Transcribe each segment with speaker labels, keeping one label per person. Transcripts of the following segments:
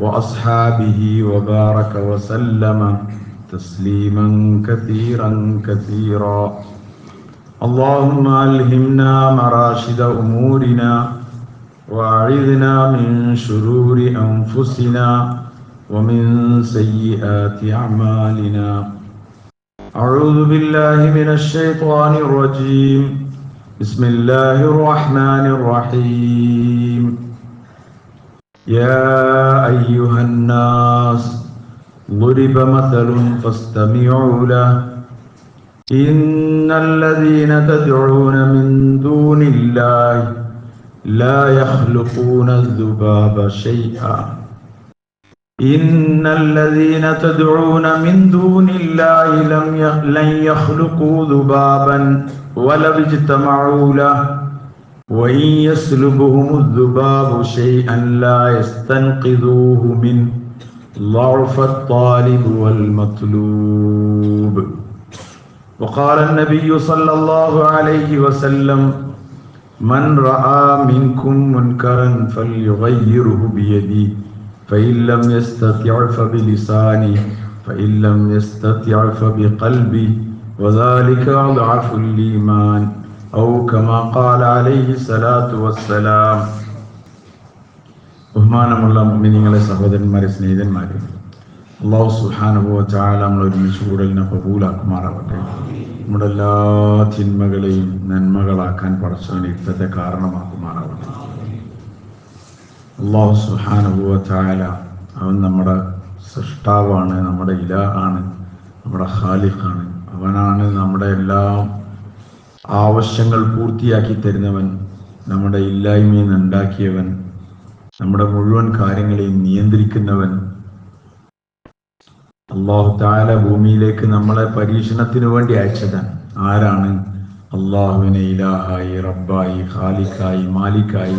Speaker 1: وأصحابه وبارك وسلم تسليما كثيرا كثيرا. اللهم ألهمنا مراشد أمورنا وأعذنا من شرور أنفسنا ومن سيئات أعمالنا. أعوذ بالله من الشيطان الرجيم. بسم الله الرحمن الرحيم. يا أيها الناس ضرب مثل فاستمعوا له. إن الذين تدعون من دون الله لا يخلقون الذباب شيئا. إن الذين تدعون من دون الله لم لن يخلقوا ذبابا ولو اجتمعوا له. وإن يسلبهم الذباب شيئا لا يستنقذوه منه ضعف الطالب والمطلوب. وقال النبي صلى الله عليه وسلم من رأى منكم منكرا فليغيره بيده فإن لم يستطع فبلسانه فإن لم يستطع فبقلبه وذلك أضعف الإيمان. أو كما قال عليه الصلاة والسلام ബഹുമാനമുള്ള മിനിങ്ങളെ സഹോദരന്മാരെ സ്നേഹിതന്മാരെ അള്ളാഹു സുഹാനുഭവ ചാല നമ്മൾ ഒരുമിച്ച് കൂടലിനെ കബൂലാക്കുമാറാവട്ടെ നമ്മുടെ എല്ലാ തിന്മകളെയും നന്മകളാക്കാൻ പടച്ചവൻ ഇത്തത്തെ കാരണമാക്കുമാറാവട്ടെ അള്ളാഹു സുഹാനുഭവ ചാല അവൻ നമ്മുടെ സൃഷ്ടാവാണ് നമ്മുടെ ഇല ആണ് നമ്മുടെ ഖാലിഖാണ് അവനാണ് നമ്മുടെ എല്ലാ ആവശ്യങ്ങൾ പൂർത്തിയാക്കി തരുന്നവൻ നമ്മുടെ ഇല്ലായ്മയിൽ ഉണ്ടാക്കിയവൻ നമ്മുടെ മുഴുവൻ കാര്യങ്ങളെയും നിയന്ത്രിക്കുന്നവൻ. അള്ളാഹു താല ഭൂമിയിലേക്ക് നമ്മളെ പരീക്ഷണത്തിനു വേണ്ടി അയച്ചതാണ് ആരാണ്? അള്ളാഹുവിനെ ഇലാഹായി റബ്ബായി ഖാലിക്കായി മാലിക്കായി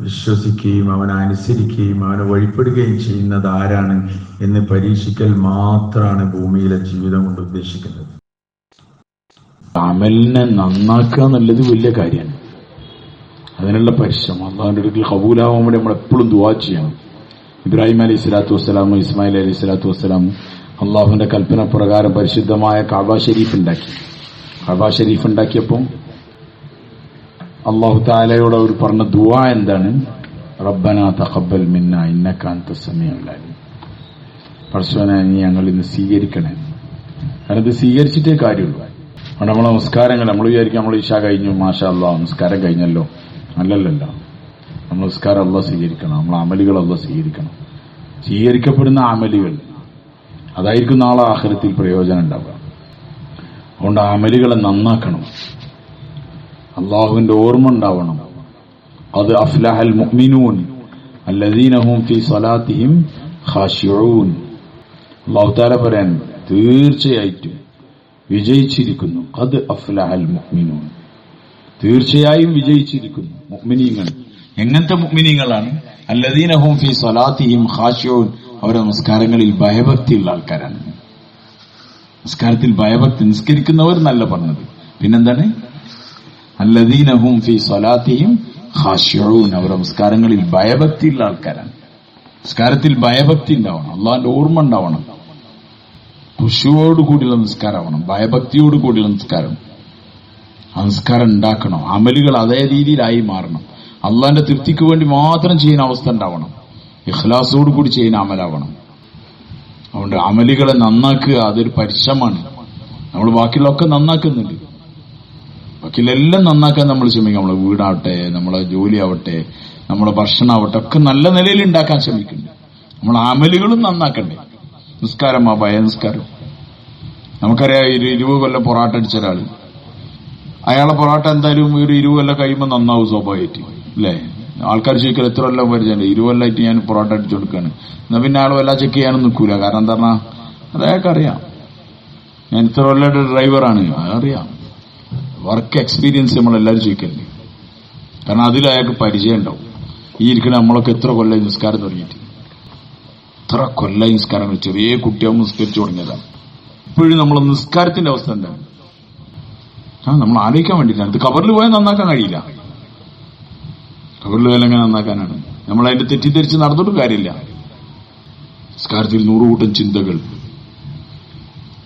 Speaker 1: വിശ്വസിക്കുകയും അവനെ അനുസരിക്കുകയും അവനെ വഴിപ്പെടുകയും ചെയ്യുന്നത് ആരാണ് എന്ന് പരീക്ഷിക്കൽ മാത്രമാണ് ഭൂമിയിലെ ജീവിതം കൊണ്ട് ഉദ്ദേശിക്കുന്നത്.
Speaker 2: അമലിനെ നന്നാക്കുക എന്നുള്ളത് വലിയ കാര്യമാണ്. അതിനുള്ള പരിശ്രമം അള്ളാഹുന്റെ അടുക്കൽ കബൂലാവാൻ വേണ്ടി നമ്മൾ എപ്പോഴും ദുവാ ചെയ്യണം. ഇബ്രാഹിം അലി സ്വലാത്തു വസ്സലാമും ഇസ്മായിൽ അലി സ്വലാത്തു വസ്സലാമും അള്ളാഹുവിന്റെ കൽപ്പന പ്രകാരം പരിശുദ്ധമായ കാബ ഷെരീഫ് ഉണ്ടാക്കി. കാബ ഷെരീഫ് ഉണ്ടാക്കിയപ്പോൾ അള്ളാഹു താലയോട് അവർ പറഞ്ഞ ദുവാ എന്താണ്? റബ്ബന തഖബ്ബൽ മിന്ന ഇന്നക അൻത പർശുവനെ ഞങ്ങൾ ഇന്ന് സ്വീകരിക്കണേ. കാരണം ഇത് സ്വീകരിച്ചിട്ടേ കാര്യമുള്ളൂ. നമ്മളെ നമസ്കാരങ്ങൾ നമ്മൾ വിചാരിക്കും നമ്മൾ ഈശ കഴിഞ്ഞു മാഷാ അല്ല നമസ്കാരം കഴിഞ്ഞല്ലോ. അല്ലല്ലല്ല. നമ്മൾ നമസ്കാരം അല്ല സ്വീകരിക്കണം നമ്മൾ അമലുകൾ അല്ല സ്വീകരിക്കണം. സ്വീകരിക്കപ്പെടുന്ന അമലുകൾ. അതായിരിക്കും നാളെ ആഹ്രത്തിൽ പ്രയോജനം ഉണ്ടാവുക. അതുകൊണ്ട് അമലുകളെ നന്നാക്കണം. അള്ളാഹുവിന്റെ ഓർമ്മ ഉണ്ടാവണം. അത് അഫ്ലഹൽ മുഅ്മിനൂൻ അല്ലദീനഹും ഫി സ്വലാത്തിഹിം ഖാശിഊൻ അള്ളാഹു താല പറയാൻ തീർച്ചയായിട്ടും വിജയിച്ചിരിക്കുന്നു. അത് അഫ്ലഹൽ മുഹ്മിനു തീർച്ചയായും വിജയിച്ചിരിക്കുന്നു. മുഹ്മിനീങ്ങൾ എങ്ങനത്തെ മുഹ്മിനീങ്ങളാണ് അല്ലദീനഹും ഫി സ്വലാത്തിഹിം ഹാഷ്യവും അവരുടെ നമസ്കാരങ്ങളിൽ ഭയഭക്തിയുള്ള ആൾക്കാരാണ്. നമസ്കാരത്തിൽ ഭയഭക്തി നിസ്കരിക്കുന്നവർ നല്ല പറഞ്ഞത്. പിന്നെന്താണ്? അല്ലദീനഹും ഫി സ്വലാത്തിഹിം ഹാഷ്യവും അവരുടെ നമസ്കാരങ്ങളിൽ ഭയഭക്തിയുള്ള ആൾക്കാരാണ്. നിസ്കാരത്തിൽ ഭയഭക്തി ഉണ്ടാവണം. അള്ളാഹിന്റെ ഓർമ്മ ഉണ്ടാവണം. ഖുശുവോടുകൂടിയുള്ള നിസ്കാരമാവണം ഭയഭക്തിയോട് കൂടിയുള്ള നിസ്കാരം നിസ്കാരം ഉണ്ടാക്കണം അമലുകൾ അതേ രീതിയിലായി മാറണം. അള്ളാന്റെ തൃപ്തിക്ക് വേണ്ടി മാത്രം ചെയ്യുന്ന അവസ്ഥ ഉണ്ടാവണം. ഇഖ്ലാസോട് കൂടി ചെയ്യുന്ന അമലാവണം. അതുകൊണ്ട് അമലുകളെ നന്നാക്കുക അതൊരു പരിശ്രമമാണ്. നമ്മൾ ബാക്കിയുള്ളതൊക്കെ നന്നാക്കുന്നുണ്ട്. ബാക്കിയുള്ളെല്ലാം നന്നാക്കാൻ നമ്മൾ ശ്രമിക്കും. നമ്മളെ വീടാവട്ടെ നമ്മളെ ജോലിയാവട്ടെ നമ്മളെ ഭക്ഷണമാവട്ടെ ഒക്കെ നല്ല നിലയിൽ ഉണ്ടാക്കാൻ ശ്രമിക്കുന്നുണ്ട്. നമ്മൾ അമലുകളും നന്നാക്കണ്ടേ? നിസ്കാരം ആ ഭയ നിസ്കാരം നമുക്കറിയാം ഒരു ഇരുപത് കൊല്ലം പൊറാട്ട അടിച്ച ഒരാൾ അയാളെ പൊറാട്ട എന്തായാലും ഒരു ഇരുപത് കൊല്ലം കഴിയുമ്പോൾ നന്നാവും സ്വാഭാവികമായിട്ട് അല്ലേ? ആൾക്കാർ ചോദിക്കൽ എത്ര കൊല്ലം പരിചയമുണ്ട്? ഇരുപത് കൊല്ലമായിട്ട് ഞാൻ പൊറാട്ട അടിച്ചു കൊടുക്കുകയാണ് എന്നാൽ പിന്നെ ആൾ വല്ല ചെക്ക് ചെയ്യാനും നിൽക്കൂല. കാരണം എന്താ പറഞ്ഞാൽ അത് അയാൾക്കറിയാം ഞാൻ ഇത്ര കൊല്ലമായിട്ട് ഡ്രൈവറാണ് അതറിയാം വർക്ക് എക്സ്പീരിയൻസ് നമ്മളെല്ലാവരും ചോദിക്കല്ലേ കാരണം അതിൽ അയാൾക്ക് പരിചയം ഉണ്ടാവും. ഈ ഇരിക്കുന്ന നമ്മളൊക്കെ എത്ര കൊല്ലം നിസ്കാരം തുടങ്ങിയിട്ട്. എത്ര കൊല്ലം നിസ്കാരം ചെറിയ കുട്ടിയാവും നിസ്കരിച്ചു തുടങ്ങിയതാണ് ഇപ്പോഴും നമ്മൾ നിസ്കാരത്തിന്റെ അവസ്ഥ എന്താണ്? നമ്മൾ ആലോചിക്കാൻ വേണ്ടിയിട്ടാണ്. ഇത് കവറിൽ പോയാൽ നന്നാക്കാൻ കഴിയില്ല. കവറിൽ പോയാൽ എങ്ങനെ നന്നാക്കാനാണ്? നമ്മൾ അതിന്റെ തെറ്റിദ്ധരിച്ച് നടന്നിട്ട് കാര്യമില്ല. നിസ്കാരത്തിൽ നൂറുകൂട്ടം ചിന്തകൾ.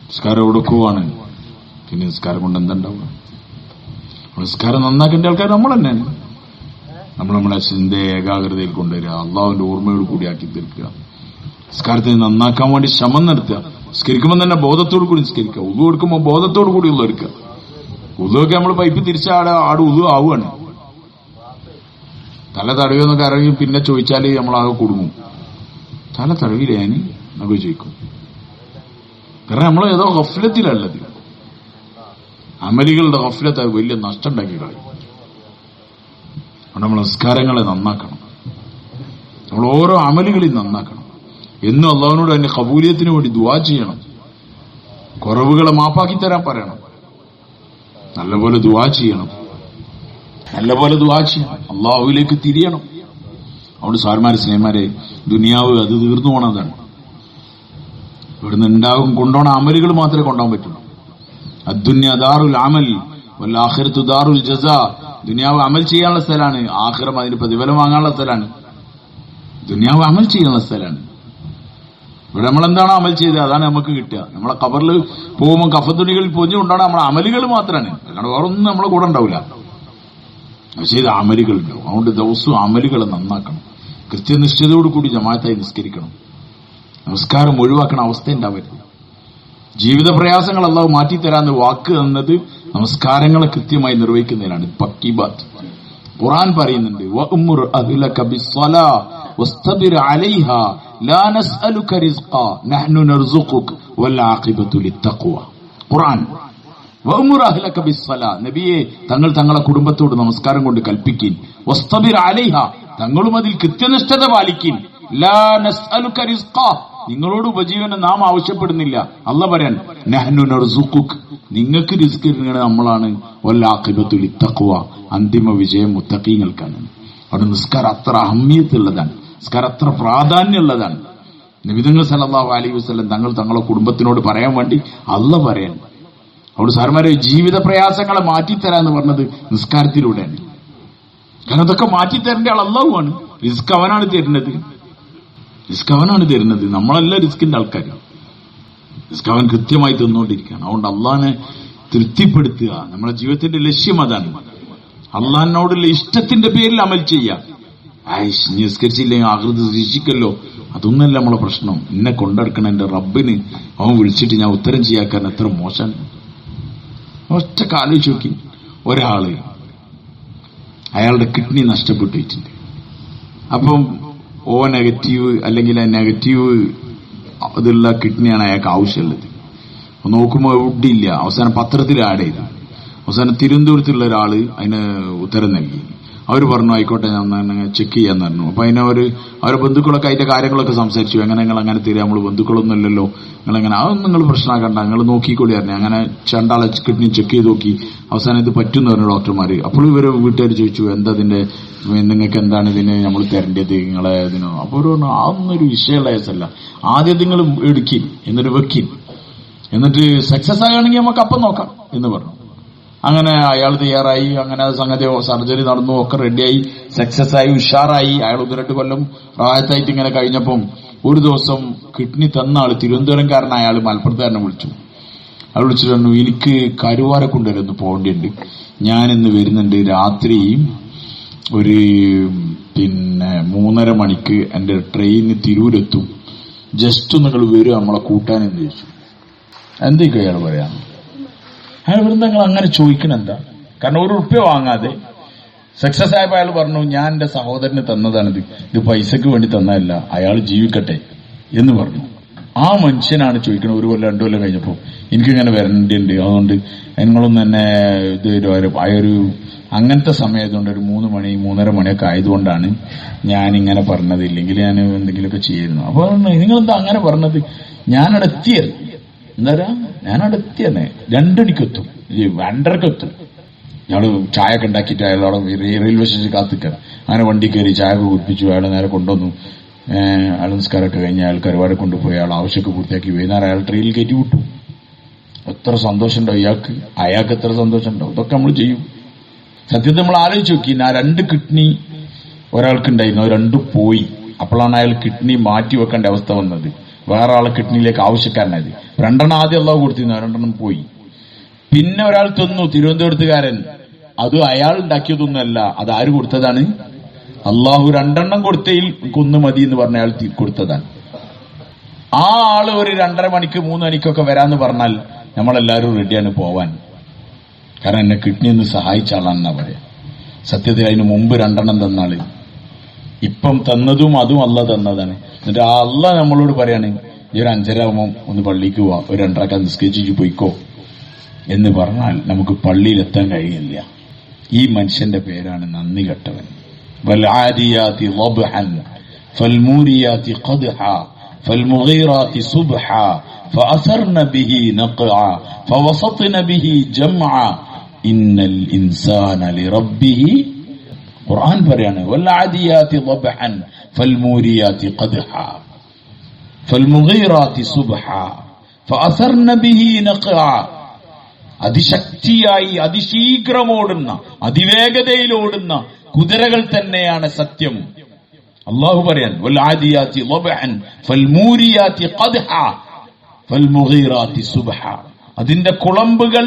Speaker 2: നിസ്കാരം ഒടുക്കുവാണ് പിന്നെ നിസ്കാരം കൊണ്ട് എന്തുണ്ടാവുക? നിസ്കാരം നന്നാക്കേണ്ട ആൾക്കാർ നമ്മൾ തന്നെയാണ്. നമ്മൾ നമ്മളെ ചിന്തയെ ഏകാഗ്രതയിൽ കൊണ്ടുവരിക അള്ളാഹുവിന്റെ ഓർമ്മയോട് കൂടി ആക്കി തീർക്കുക. നിസ്കാരത്തെ നന്നാക്കാൻ വേണ്ടി ശ്രമം നടത്തുക. നിസ്കരിക്കുമ്പോൾ തന്നെ ബോധത്തോടു കൂടി നിസ്കരിക്കുക. ഉതു എടുക്കുമ്പോൾ ബോധത്തോടു കൂടി ഉള്ള എടുക്കുക ഉതുവൊക്കെ നമ്മൾ പൈപ്പ് തിരിച്ച ആടെ ഉതു ആവുകയാണ്. തല തടവിയെന്നൊക്കെ ഇറങ്ങി പിന്നെ ചോദിച്ചാൽ നമ്മളാകെ കുടുങ്ങും. തല തടവില്ലേ ഞാൻ എന്നൊക്കെ ചോദിക്കും. കാരണം നമ്മൾ ഏതോ ഗഫലത്തിലല്ലത് അമലികളുടെ ഗഫ്ലത്ത് അത് വലിയ നഷ്ടം ഉണ്ടാക്കി കളയും നമ്മൾ നിസ്കാരങ്ങളെ നന്നാക്കണം. നമ്മൾ ഓരോ അമലുകളിൽ നന്നാക്കണം. എന്നും അള്ളാഹുവിനോട് അതിന്റെ കബൂലിയത്തിന് വേണ്ടി ദുവാ ചെയ്യണം. കുറവുകളെ മാപ്പാക്കി തരാൻ പറയണം. നല്ലപോലെ ദുവാ ചെയ്യണം. നല്ലപോലെ ദുവാ ചെയ്യണം. അള്ളാഹുവിലേക്ക് തിരിയണം. അതുകൊണ്ട് സാർമാരെ സ്നേഹമാരെ ദുനിയാവ് അത് തീർന്നു പോണതാണ് ഇവിടുന്ന് ഉണ്ടാകും കൊണ്ടോണ അമലുകൾ മാത്രമേ കൊണ്ടുപോകാൻ പറ്റുള്ളൂ. അദ്ദുന്യ ദാറുൽ അമൽ വല്ലാഹിറത്തു ദാറുൽ ജസ. ദുനിയാവ് അമൽ ചെയ്യാനുള്ള സ്ഥലമാണ്. ആഖിറം അതിന് പ്രതിഫലം വാങ്ങാനുള്ള സ്ഥലമാണ്. ദുനിയാവ് അമൽ ചെയ്യാനുള്ള സ്ഥലമാണ്. ഇവിടെ നമ്മൾ എന്താണ് അമൽ ചെയ്തത്? അതാണ് നമുക്ക് കിട്ടുക. നമ്മളെ കബറിൽ പോകുമ്പോൾ കഫത്തുണികളിൽ പൊഞ്ഞുകൊണ്ടാണ് നമ്മളെ അമലുകൾ മാത്രമാണ്. അല്ലാണ്ട് വേറെ ഒന്നും നമ്മളെ കൂടെ ഉണ്ടാവില്ല. ചെയ്ത അമലുകൾ ഉണ്ടാവും. അതുകൊണ്ട് ദിവസവും അമലുകൾ നന്നാക്കണം. കൃത്യനിഷ്ഠതയോട് കൂടി ജമാഅത്തായി നിസ്കരിക്കണം. നമസ്കാരം ഒഴിവാക്കണ അവസ്ഥ ഉണ്ടാവരുത്. ജീവിത പ്രയാസങ്ങൾ മാറ്റി മാറ്റിത്തരാന്ന് വാക്ക് തന്നത് നമസ്കാരങ്ങളെ കൃത്യമായി നിർവഹിക്കുന്നതിനാണ്. പക്കി ബാത്ത്. ഖുറാൻ പറയുന്നുണ്ട് വഅ്മുർ അഹ്ലക ബിസ്സലാ വസ്തബിർ അലൈഹാ ലാ നസ്അലുക റിസ്ഖാ നഹ്നു നർസുഖുക വൽ ആഖിബത്തു ലിത്തഖ്വ. ഖുർആൻ വഅ്മുർ അഹ്ലക ബിസ്സലാ നബിയെ തങ്ങൾ തങ്ങളെ കുടുംബത്തോട് നമസ്കാരം കൊണ്ട് കൽപ്പിക്കിൻ. വസ്തബിർ അലൈഹാ തങ്ങളും അതിൽ കൃത്യനിഷ്ഠത പാലിക്കിൻ. ലാ നസ്അലുക റിസ്ഖാ നിങ്ങളോട് ഉപജീവനം നാം ആവശ്യപ്പെടുന്നില്ല. അല്ല പറയാൻ നെഹ്നു നർസുക്കുക് നിങ്ങൾക്ക് ഇടുന്നത് നമ്മളാണ്. വല്ലാഖിബത്തു ലിത്തഖ്വ. അന്തിമ വിജയം മുത്തക്കീങ്ങൾക്കാണ് അവിടെ നിസ്കാരം അത്ര അഹമ്മിയത്തുള്ളതാണ്. നിസ്കാരം അത്ര പ്രാധാന്യമുള്ളതാണ്. നിബിതങ്ങൾ സലഹ് അലൈഹി വസ്ലം തങ്ങൾ തങ്ങളെ കുടുംബത്തിനോട് പറയാൻ വേണ്ടി അല്ല പറയാൻ. അവിടെ സാർമാരെ ജീവിത പ്രയാസങ്ങളെ മാറ്റിത്തരാന്ന് പറഞ്ഞത് നിസ്കാരത്തിലൂടെയാണ്. കാരണം അതൊക്കെ മാറ്റിത്തരേണ്ട ആൾ അള്ളാഹുവാണ് റിസ്ക് അവനാണ് തരുന്നത്. റിസ്ക് അവനാണ് തരുന്നത്. നമ്മളല്ല റിസ്കിന്റെ ആൾക്കാർ റിസ്ക് അവൻ കൃത്യമായി തന്നുകൊണ്ടിരിക്കുകയാണ്. അതുകൊണ്ട് അള്ളഹാനെ തൃപ്തിപ്പെടുത്തുക. നമ്മുടെ ജീവിതത്തിന്റെ ലക്ഷ്യം അതാണ്. അള്ളഹാനോടുള്ള ഇഷ്ടത്തിന്റെ പേരിൽ അമൽ ചെയ്യാം ആയിഷ് നിസ്കരിച്ചില്ലെങ്കിൽ ആകൃതി ശിക്ഷിക്കല്ലോ അതൊന്നല്ല നമ്മളെ പ്രശ്നം. എന്നെ കൊണ്ടെടുക്കണം എന്റെ റബ്ബിന് അവൻ വിളിച്ചിട്ട് ഞാൻ ഉത്തരം ചെയ്യാക്കാൻ എത്ര മോശം. ഒറ്റ കാലോചിച്ച് നോക്കി. ഒരാൾ. അയാളുടെ കിഡ്നി നഷ്ടപ്പെട്ടിട്ടുണ്ട് അപ്പം ഓ നെഗറ്റീവ് അല്ലെങ്കിൽ നെഗറ്റീവ് ഇതുള്ള കിഡ്നിയാണ് അയാൾക്ക് ആവശ്യമുള്ളത്. നോക്കുമ്പോൾ എവിടെയില്ല അവസാനം പത്രത്തിൽ ആഡ് ചെയ്തു. അവസാനം തിരുവനന്തപുരത്തുള്ള ഒരാൾ അതിന് ഉത്തരം നൽകി. അവർ പറഞ്ഞു ആയിക്കോട്ടെ ഞാൻ ചെക്ക് ചെയ്യാൻ പറഞ്ഞു. അപ്പൊ അതിനെ അവർ അവരെ ബന്ധുക്കളൊക്കെ അതിന്റെ കാര്യങ്ങളൊക്കെ സംസാരിച്ചു. എങ്ങനെ നിങ്ങൾ അങ്ങനെ തരിക നമ്മൾ ബന്ധുക്കളൊന്നും ഇല്ലല്ലോ. നിങ്ങൾ എങ്ങനെ അതൊന്നും നിങ്ങൾ പ്രശ്നമാക്കണ്ട. നിങ്ങൾ നോക്കിക്കൂടി പറഞ്ഞു. അങ്ങനെ ചണ്ടാളെ കിഡ്നി ചെക്ക് ചെയ്ത് നോക്കി. അവസാനം ഇത് പറ്റുമെന്ന് പറഞ്ഞു ഡോക്ടർമാര്. അപ്പോൾ ഇവർ വീട്ടുകാർ ചോദിച്ചു എന്താ ഇതിന്റെ നിങ്ങൾക്ക് എന്താണ് ഇതിന് നമ്മൾ തരേണ്ടത്? നിങ്ങളെ ഇതിനോ? അപ്പോൾ പറഞ്ഞു അതൊന്നും ഒരു വിഷയമുള്ള കേസല്ല ആദ്യം നിങ്ങൾ എടുക്കി എന്നിട്ട് വെക്കി. എന്നിട്ട് സക്സസ് ആകുകയാണെങ്കിൽ നമുക്ക് അപ്പം നോക്കാം എന്ന് പറഞ്ഞു. അങ്ങനെ അയാൾ തയ്യാറായി അങ്ങനെ സംഗതി സർജറി നടന്നു ഒക്കെ റെഡിയായി സക്സസ് ആയി ഉഷാറായി. അയാൾ ഒന്ന് രണ്ട് കൊല്ലം പ്രായത്തായിട്ട് ഇങ്ങനെ കഴിഞ്ഞപ്പം ഒരു ദിവസം കിഡ്നി തന്ന ആൾ തിരുവനന്തപുരംകാരനായ അയാൾ മലപ്പുറത്തുകാരനെ വിളിച്ചു. അയാൾ വിളിച്ചിട്ട് പറഞ്ഞു എനിക്ക് കൊണ്ടുവരുന്നു പോകേണ്ടിയുണ്ട്. ഞാൻ ഇന്ന് വരുന്നുണ്ട് രാത്രി ഒരു പിന്നെ മൂന്നര മണിക്ക് എന്റെ ട്രെയിന് തിരൂരെത്തും. ജസ്റ്റ് നിങ്ങൾ വരും നമ്മളെ കൂട്ടാനെന്ന് ചോദിച്ചു. എന്തൊക്കെ അയാൾ പറയാം? അയാൾ ഇവിടുന്ന് അങ്ങനെ ചോദിക്കണം എന്താ? കാരണം ഒരു ഉറുപ്പ്യ വാങ്ങാതെ സക്സസ് ആയപ്പോ അയാൾ പറഞ്ഞു ഞാൻ എന്റെ സഹോദരന് തന്നതാണിത് ഇത്. പൈസക്ക് വേണ്ടി തന്നതല്ല. അയാൾ ജീവിക്കട്ടെ. എന്ന് പറഞ്ഞു. ആ മനുഷ്യനാണ് ചോദിക്കുന്നത് ഒരു കൊല്ലം രണ്ടു കൊല്ലം കഴിഞ്ഞപ്പോ എനിക്കിങ്ങനെ വരേണ്ടിയുണ്ട്. അതുകൊണ്ട് നിങ്ങളൊന്നും തന്നെ ഇത് ഒരു അങ്ങനത്തെ സമയത്തുകൊണ്ട് ഒരു മൂന്ന് മണി മൂന്നര മണിയൊക്കെ ആയതുകൊണ്ടാണ് ഞാൻ ഇങ്ങനെ പറഞ്ഞത്. ഇല്ലെങ്കിൽ ഞാൻ എന്തെങ്കിലുമൊക്കെ ചെയ്യുന്നു അപ്പൊ നിങ്ങളെന്താ അങ്ങനെ പറഞ്ഞത്? ഞാനവിടെ എത്തിയത് എന്താ ഞാൻ അടുത്തന്നെ രണ്ടണിക്കെത്തും രണ്ടരക്കെത്തും. ഞങ്ങൾ ചായ ഒക്കെ അയാളോടെ റെയിൽവേ സ്റ്റേഷനിൽ കാത്തിക്കണം. അങ്ങനെ വണ്ടി കയറി ചായ കുടിപ്പിച്ചു. അയാളെ നേരെ കൊണ്ടുവന്നു. അയാൾ നിസ്കാരമൊക്കെ കഴിഞ്ഞ് അയാൾ കരുവാടെ കൊണ്ടുപോയി. അയാൾ ആവശ്യമൊക്കെ പൂർത്തിയാക്കി. വൈകുന്നേരം അയാൾ ട്രെയിനിൽ കയറ്റി വിട്ടു. എത്ര സന്തോഷമുണ്ടോ ഇയാൾക്ക്. അയാൾക്ക് എത്ര സന്തോഷമുണ്ടോ. ഇതൊക്കെ നമ്മൾ ചെയ്യും. സത്യത്തിൽ നമ്മൾ ആലോചിച്ച് നോക്കി. ആ രണ്ട് കിഡ്നി ഒരാൾക്കുണ്ടായിരുന്നു അത് രണ്ടും പോയി. അപ്പോഴാണ് അയാൾ കിഡ്നി മാറ്റി വെക്കേണ്ട അവസ്ഥ വന്നത്. വേറെ ആളെ കിഡ്നിയിലേക്ക് ആവശ്യക്കാരനായത്. രണ്ടെണ്ണം ആദ്യം അള്ളാഹു കൊടുത്തിരുന്നു രണ്ടെണ്ണം പോയി. പിന്നെ ഒരാൾ തിന്നു തിരുവനന്തപുരത്തുകാരൻ. അത് അയാൾ ഉണ്ടാക്കിയതൊന്നുമല്ല അത് ആര് കൊടുത്തതാണ്? അള്ളാഹു രണ്ടെണ്ണം കൊടുത്തയിൽ കൊന്നു മതി എന്ന് പറഞ്ഞ അയാൾ കൊടുത്തതാണ്. ആ ആൾ ഒരു രണ്ടര മണിക്ക് മൂന്ന് മണിക്കൊക്കെ വരാന്ന് പറഞ്ഞാൽ നമ്മളെല്ലാരും റെഡിയാണ് പോവാൻ. കാരണം എന്നെ കിഡ്നി ഒന്ന് സഹായിച്ച ആളാണെന്നാ പറയാ. സത്യത്തിൽ അതിന് മുമ്പ് രണ്ടെണ്ണം തന്നാൾ. ഇപ്പം തന്നതും അതും അല്ല തന്നതാണ് എന്നിട്ട് ആ അല്ല നമ്മളോട് പറയാണ് ഈ ഒരു അഞ്ചരാകുമ്പോ ഒന്ന് പള്ളിക്ക് പോവാ ഒരു രണ്ടരക്ക നിസ്കരിച്ചു പോയിക്കോ എന്ന് പറഞ്ഞാൽ നമുക്ക് പള്ളിയിലെത്താൻ കഴിയില്ല ഈ മനുഷ്യന്റെ പേരാണ് നന്ദി കെട്ടവൻ والعاديات ضبحا فالموريات قدحا فالمغيرات صبحا فأثرن به نقعا فوسطن به جمعا إن الإنسان لربه ഖുർആൻ പറയാണ് അതിശക്തിയായി അതിശീഘ്രം ഓടുന്ന ഖദ്ഹ ബിഹി നഖഅ അതിശക്തിയായി അതിവേഗതയിൽ ഓടുന്ന കുതിരകൾ തന്നെയാണ് സത്യം. അള്ളാഹു പറയാൻ ഖദ്ഹ അതിന്റെ കുളമ്പുകൾ